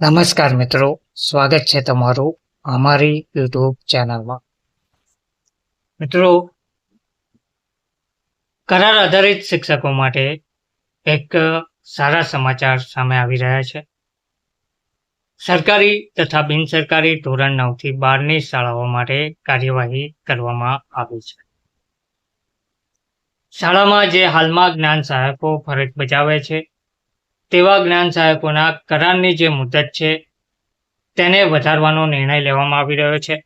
નમસ્કાર મિત્રો, સ્વાગત છે તમારું અમારી યુટ્યુબ ચેનલમાં. મિત્રો, કરાર આધારિત શિક્ષકો માટે એક સારા સમાચાર સામે આવી રહ્યા છે. સરકારી તથા બિનસરકારી ધોરણ નવથી બારની શાળાઓ માટે કાર્યવાહી કરવામાં આવી છે. શાળામાં જે હાલમાં જ્ઞાન સહાયકો ફરજ બજાવે છે તેવા જ્ઞાન સહાયકોના કરારની જે મુદત છે, તેને વધારવાનો નિર્ણય લેવામાં આવી રહ્યો છે.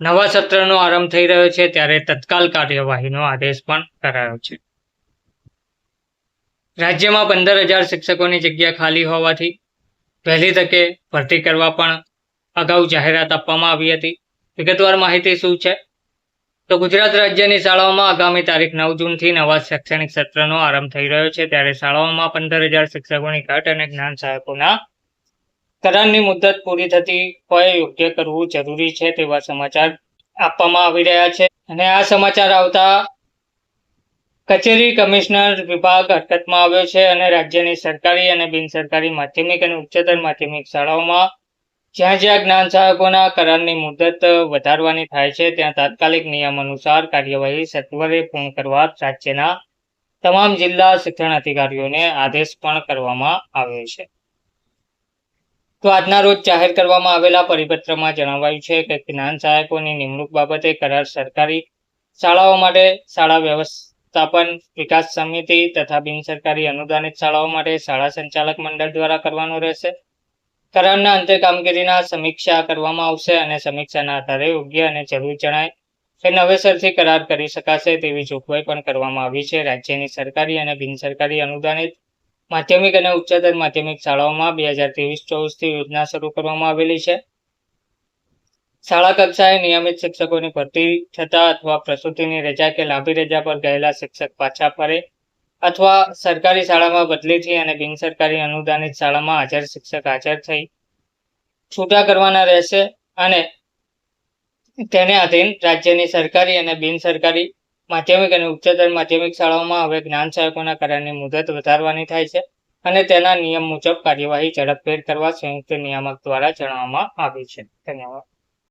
નવા સત્રનો આરંભ થઈ રહ્યો છે, ત્યારે તત્કાલ કાર્યવાહીનો આદેશ પણ કરાયો છે. રાજ્યમાં પંદર હજાર શિક્ષકોની જગ્યા ખાલી હોવાથી પહેલી તકે ભરતી કરવા પણ અગાઉ જાહેરાત આપવામાં આવી હતી. વિગતવાર માહિતી શું છે? તો ગુજરાત રાજ્યની શાળાઓમાં આગામી તારીખ નવ જૂનથી નવા શૈક્ષણિક સત્રનો આરંભ થઈ રહ્યો છે. ત્યારે શાળાઓમાં પંદર હજાર શિક્ષકોની ઘટ અને જ્ઞાન સહાયકોના કરારની મુદત પૂરી થતી હોય યોગ્ય કરવું જરૂરી છે તેવા સમાચાર આપવામાં આવી રહ્યા છે. અને આ સમાચાર આવતા કચેરી કમિશનર વિભાગ હરકતમાં આવ્યો છે અને રાજ્યની સરકારી અને બિનસરકારી માધ્યમિક અને ઉચ્ચતર માધ્યમિક શાળાઓમાં જ્યાં જ્યાં જ્ઞાન સહાયકોના કરારની મુદત વધારવાની થાય છે, ત્યાં તાત્કાલિક નિયમ અનુસાર કાર્યવાહી સત્વરે પૂર્ણ કરવા રાજ્યના તમામ જિલ્લા શિક્ષણ અધિકારીઓને આદેશ પણ કરવામાં આવ્યો છે. તો આજના રોજ જાહેર કરવામાં આવેલા પરિપત્રમાં જણાવાયું છે કે જ્ઞાન સહાયકોની નિમણૂક બાબતે કરાર સરકારી શાળાઓ માટે શાળા વ્યવસ્થાપન વિકાસ સમિતિ તથા બિનસરકારી અનુદાનિત શાળાઓ માટે શાળા સંચાલક મંડળ દ્વારા કરવાનો રહેશે. કરારના અંતે કામગીરીના સમીક્ષા કરવામાં આવશે અને સમીક્ષાના આધારે યોગ્ય અને જરૂર જણાય. કે નવેસરથી કરાર કરી શકાશે તેવી જોગવાઈ પણ કરવામાં આવી છે. રાજ્યની સરકારી અને બિનસરકારી અનુદાનિત માધ્યમિક અને ઉચ્ચતર માધ્યમિક શાળાઓમાં બે હજાર ત્રેવીસ ચોવીસથી યોજના શરૂ કરવામાં આવેલી છે. શાળા કક્ષાએ નિયમિત શિક્ષકોની ભરતી થતા અથવા પ્રસૂતિની રજા કે લાંબી રજા પર ગયેલા શિક્ષક પાછા ફરે અથવા સરકારી શાળામાં બદલીથી અને બિનસરકારી અનુદાનિત શાળામાં હાજર શિક્ષક હાજર થઈ. છૂટા કરવાના રહેશે અને તેને આધીન રાજ્યની સરકારી અને બિનસરકારી માધ્યમિક અને ઉચ્ચતર માધ્યમિક શાળાઓમાં હવે જ્ઞાન સહાયકોના કરારની મુદત વધારવાની થાય છે અને તેના નિયમ મુજબ કાર્યવાહી ઝડપભેર કરવા સંયુક્ત નિયામક દ્વારા જણાવવામાં આવી છે. ધન્યવાદ.